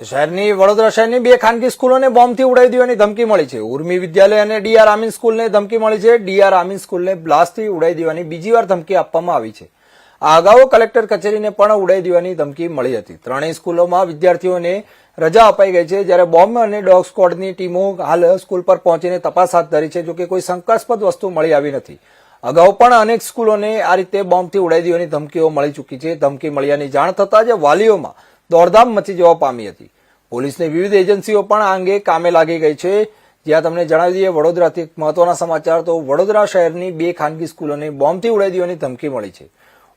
શહેરની વડોદરા શહેરની બે ખાનગી સ્કૂલોને બોમ્બથી ઉડાવી દેવાની ધમકી મળી છે. ઉર્મી વિદ્યાલય અને ડીઆર આમીન સ્કૂલને ધમકી મળી છે. ડીઆર આમીન સ્કૂલને બ્લાસ્ટથી ઉડાવી દેવાની બીજી વાર ધમકી આપવામાં આવી છે. આ અગાઉ કલેક્ટર કચેરીને પણ ઉડાવી દેવાની ધમકી મળી હતી. ત્રણેય સ્કૂલોમાં વિદ્યાર્થીઓને રજા અપાઈ ગઈ છે. જ્યારે બોમ્બ અને ડોગ સ્કોડની ટીમો હાલ સ્કૂલ પર પહોંચીને તપાસ હાથ ધરી છે જોકે કોઈ શંકાસ્પદ વસ્તુ મળી આવી નથી. અગાઉ પણ અનેક સ્કૂલોને આ રીતે બોમ્બથી ઉડાવી દેવાની ધમકીઓ મળી ચૂકી છે. ધમકી મળ્યાની જાણ થતાં જ વાલીઓમાં દોડધામ મચી જવા પામી હતી. પોલીસની વિવિધ એજન્સીઓ પણ આ અંગે કામે લાગી ગઈ છે. જ્યાં તમને જણાવી દઈએ, વડોદરાથી મહત્વના સમાચાર, તો વડોદરા શહેરની બે ખાનગી સ્કૂલોને બોમ્બથી ઉડાવી દેવાની ધમકી મળી છે.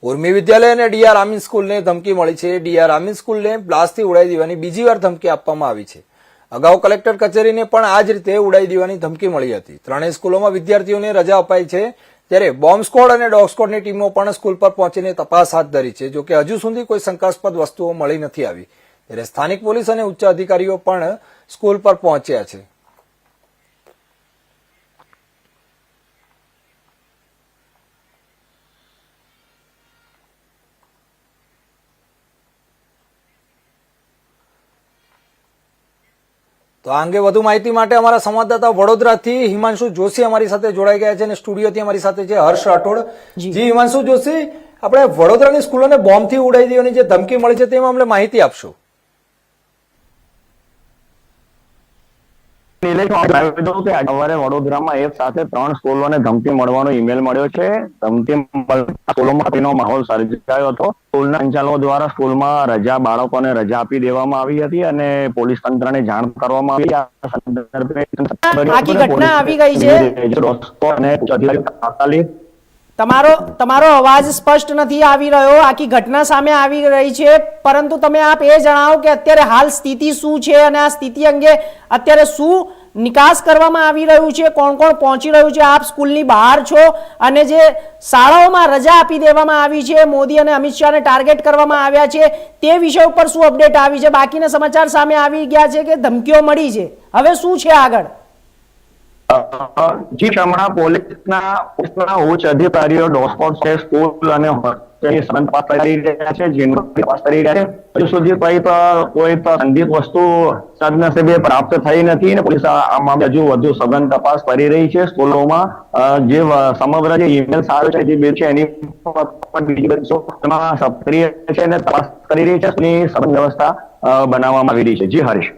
ઉર્મી વિદ્યાલય અને ડીઆર આમીન સ્કૂલને ધમકી મળી છે. ડીઆર આમીન સ્કૂલને બ્લાસ્ટથી ઉડાવી દેવાની બીજી વાર ધમકી આપવામાં આવી છે. અગાઉ કલેક્ટર કચેરીને પણ આ જ રીતે ઉડાવી દેવાની ધમકી મળી હતી. ત્રણેય સ્કૂલોમાં વિદ્યાર્થીઓને રજા અપાઈ છે. ત્યારે બોમ્બ સ્કોડ અને ડોગ સ્કોડની ટીમો પણ સ્કૂલ પર પહોંચીને તપાસ હાથ ધરી છે. જોકે હજુ સુધી કોઈ શંકાસ્પદ વસ્તુઓ મળી નથી આવી. ત્યારે સ્થાનિક પોલીસ અને ઉચ્ચ અધિકારીઓ પણ સ્કૂલ પર પહોંચ્યા છે. તો આ અંગે વધુ માહિતી માટે અમારા સંવાદદાતા વડોદરાથી હિમાંશુ જોશી અમારી સાથે જોડાઈ ગયા છે અને સ્ટુડિયોથી અમારી સાથે છે હર્ષ રાઠોડ. જી. હિમાંશુ જોશી આપણે વડોદરાની સ્કૂલોને બોમ્બથી ઉડાઈ દેવાની જે ધમકી મળી છે તે મામલે માહિતી આપશો નિલેશ હું જણાવી દઉં કે આજે સવારે વડોદરામાં એક સાથે ત્રણ સ્કૂલોને ધમકી મળવાનો ઈમેલ મળ્યો છે. ધમકી સ્કૂલોમાં માહોલ સર્જાયો હતો. સ્કૂલના સંચાલકો દ્વારા સ્કૂલમાં રજા બાળકોને રજા આપી દેવામાં આવી હતી અને પોલીસ તંત્રને જાણ કરવામાં આવી. આ સંદર્ભે આખી ઘટના આવી ગઈ છે. તમારો તમારો અવાજ સ્પષ્ટ નથી આવી રહ્યો. આખી ઘટના સામે આવી રહી છે. પરંતુ તમે આપ એ જણાવો કે અત્યારે હાલ સ્થિતિ શું છે અને આ સ્થિતિ અંગે અત્યારે શું નિકાસ કરવામાં આવી રહ્યું છે? કોણ કોણ પહોંચી રહ્યું છે? આપ સ્કૂલની બહાર છો અને જે શાળાઓમાં રજા આપી દેવામાં આવી છે, મોદી અને અમિત શાહને ટાર્ગેટ કરવામાં આવ્યા છે, તે વિષય ઉપર શું અપડેટ આવી છે? બાકીના સમાચાર સામે આવી ગયા છે કે ધમકીઓ મળી છે. હવે શું છે આગળ? જી હમણાં પોલીસના પોલીસના ઉચ્ચ અધિકારીઓ ડોસ્પોટ છે, સ્કૂલ અને સઘન તપાસ કરી રહી છે સ્કૂલોમાં. જે સમગ્ર જે ઈમેલ આવે છે, જે બિલ છે છે તપાસ કરી રહી છે, એની સઘન વ્યવસ્થા બનાવવામાં આવી રહી છે. જી હરીશ.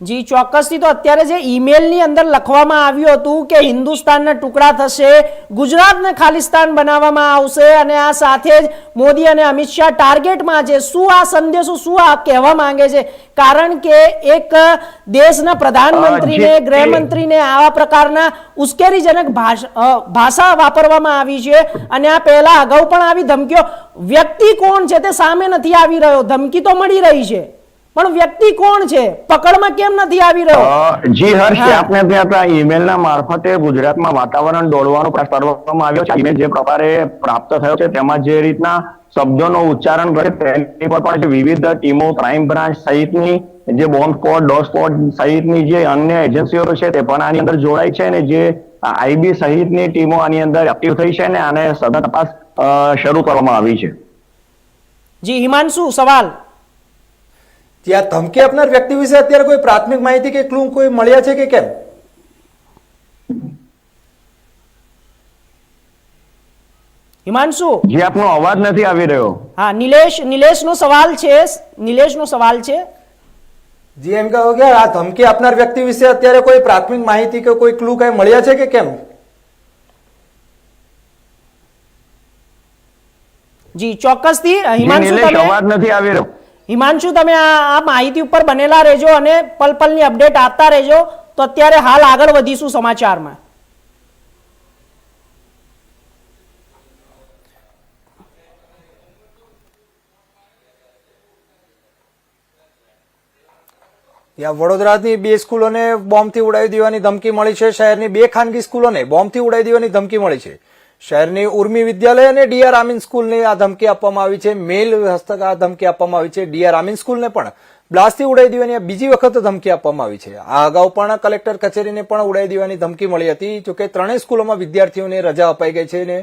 જી ચોક્કસથી તો અત્યારે જે ઈમેલની અંદર લખવામાં આવ્યું હતું કે હિન્દુસ્તાનના ટુકડા થશે ગુજરાતને ખાલિસ્તાન બનાવવામાં આવશે અને આ સાથે જ મોદી અને અમિત શાહ ટાર્ગેટમાં છે. શું આ સંદેશો શું આ કહેવા માંગે છે? કારણ કે એક દેશના પ્રધાનમંત્રીને ગૃહમંત્રીને આવા પ્રકારના ઉશ્કેરીજનક ભાષ- ભાષા વાપરવામાં આવી છે અને આ પહેલા અગાઉ પણ આવી ધમકીઓ. વ્યક્તિ કોણ છે તે સામે નથી આવી રહ્યો. ધમકી તો મળી રહી છે. પણ વ્યક્તિ કોણ છે? પકડમાં કેમ નથી આવી રહ્યો? જી હર્ષ આપને ત્યાં હતા ઈમેલના મારફતે ગુજરાતમાં વાતાવરણ દોડવાનો પ્રયાસ કરવામાં આવ્યો છે. ઈમેલ જે પ્રકારે પ્રાપ્ત થયો છે તેમાં જે રીતના શબ્દોનો ઉચ્ચારણ કરે તેની પર પણ વિવિધ ટીમો ક્રાઇમ બ્રાન્ચ સહિતની જે બોમ્બ સ્કોડ ડોગ સ્કોડ સહિતની જે અન્ય એજન્સીઓ છે તે પણ આની અંદર જોડાય છે અને જે આઈબી સહિતની ટીમો આની અંદર એક્ટિવ થઈ છે અને આને સઘન તપાસ શરૂ કરવામાં આવી છે. જી હિમાંશુ સવાલ. ત્યાં ધમકી આપનાર વ્યક્તિ વિશે અત્યારે કોઈ પ્રાથમિક માહિતી કે ક્લુ કોઈ મળ્યા છે કે કેમ? હિમાંશુ? જે આપનો અવાજ નથી આવી રહ્યો. હા નિલેશ નિલેશનો સવાલ છે. નિલેશનો સવાલ છે. જી એમ કહો કે આ ધમકી આપનાર વ્યક્તિ વિશે અત્યારે કોઈ પ્રાથમિક માહિતી કે કોઈ ક્લુ કઈ મળ્યા છે કે કેમ? જી ચોક્કસથી હિમાંશુ તમે અવાજ નથી આવી રહ્યો. હિમાંશુ, તમે આ માહિતી ઉપર બનેલા રહેજો અને પલ પલની અપડેટ આપતા રહેજો. તો અત્યારે હાલ આગળ વધીશું સમાચારમાં. વડોદરાની બે સ્કૂલોને બોમ્બથી ઉડાવી દેવાની ધમકી મળી છે. શહેરની બે ખાનગી સ્કૂલોને બોમ્બથી ઉડાવી દેવાની ધમકી મળી છે. શહેરની ઉર્મી વિદ્યાલય અને ડીઆર આમીન સ્કૂલને આ ધમકી આપવામાં આવી છે. મેલ હસ્તક આ ધમકી આપવામાં આવી છે. ડીઆર આમીન સ્કૂલને પણ બ્લાસ્ટથી ઉડાઈ દેવાની બીજી વખત ધમકી આપવામાં આવી છે. આ અગાઉ પણ કલેક્ટર કચેરીને પણ ઉડાઈ દેવાની ધમકી મળી હતી, જોકે ત્રણેય સ્કૂલોમાં વિદ્યાર્થીઓને રજા અપાઈ ગઈ છે અને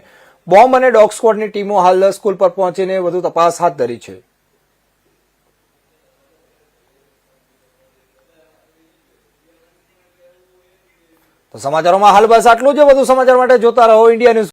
બોમ્બ અને ડોગ સ્કોડની ટીમો હાલ સ્કૂલ પર પહોંચીને વધુ તપાસ હાથ ધરી છે. તો સમાચારોમાં હાલ બસ આટલું જ. વધુ સમાચાર માટે જોતા રહો. India news